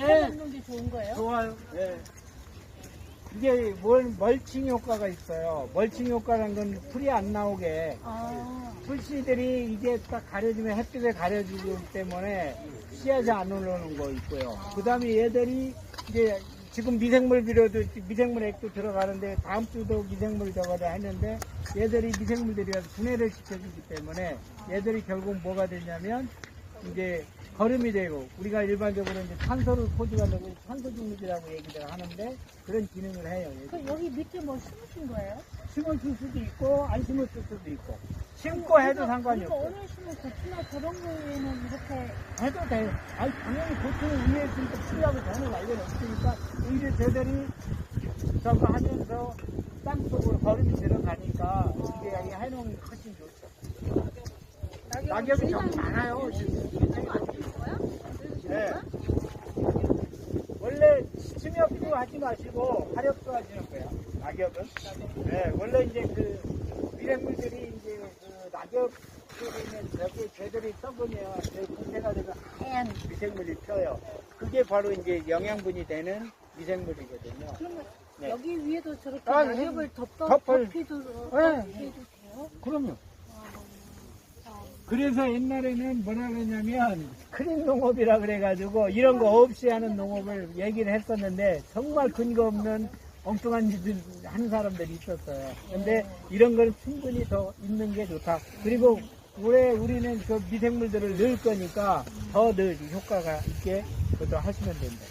예. 먹는 게 좋은 거예요? 좋아요. 예. 이게 뭘 멀칭 효과가 있어요. 멀칭 효과라는 건 풀이 안 나오게 아, 풀씨들이 이게 딱 가려지면 햇빛에 가려지기 때문에 씨앗이 안 올라오는 거 있고요. 그 다음에 얘들이 이제 지금 미생물 비료도 미생물 액도 들어가는데 다음 주도 미생물 저거를 했는데 얘들이 미생물들이 와서 분해를 시켜주기 때문에 얘들이 결국 뭐가 되냐면 이제 거름이 되고 우리가 일반적으로 이제 탄소를 포집하려고 탄소 중립이라고 얘기를 하는데 그런 기능을 해요. 그 여기 밑에 뭐 심으신 거예요? 심었을 수도 있고 안 심었을 수도 있고 심고 해도 상관이 이거 없어요. 오늘 심은 고추나 저런 거에는 이렇게 해도 돼요. 아니 당연히 고추는 위에 있으니까 풀하고 전혀 관련 없으니까 오히려 저들이 저거 하면서 땅속으로 거름이 들어가니까 이게 여기 해놓으면 훨씬 좋죠. 낙엽이 좀 많아요. 네. 원래 침엽도 하지 마시고 화렵도 하시는 거예요. 낙엽은. 네, 원래 이제 그 미생물들이 이제 그 낙엽들이면 저기 개들이 썩으면 분해가 돼서 하얀 미생물이 펴요. 그게 바로 이제 영양분이 되는 미생물이거든요. 그러면 네. 여기 위에도 저렇게 아, 낙엽을 덮어 덮을- 덮기도 네. 덮기도 돼요? 그럼요. 아, 그래서 옛날에는 뭐라 그러냐면 크림 농업이라 그래가지고 이런 거 없이 하는 농업을 얘기를 했었는데 정말 근거 없는 엉뚱한 짓을 하는 사람들이 있었어요. 근데 이런 거는 충분히 더 있는 게 좋다. 그리고 올해 우리는 그 미생물들을 넣을 거니까 더 넣을 효과가 있게 그것도 하시면 좋아요.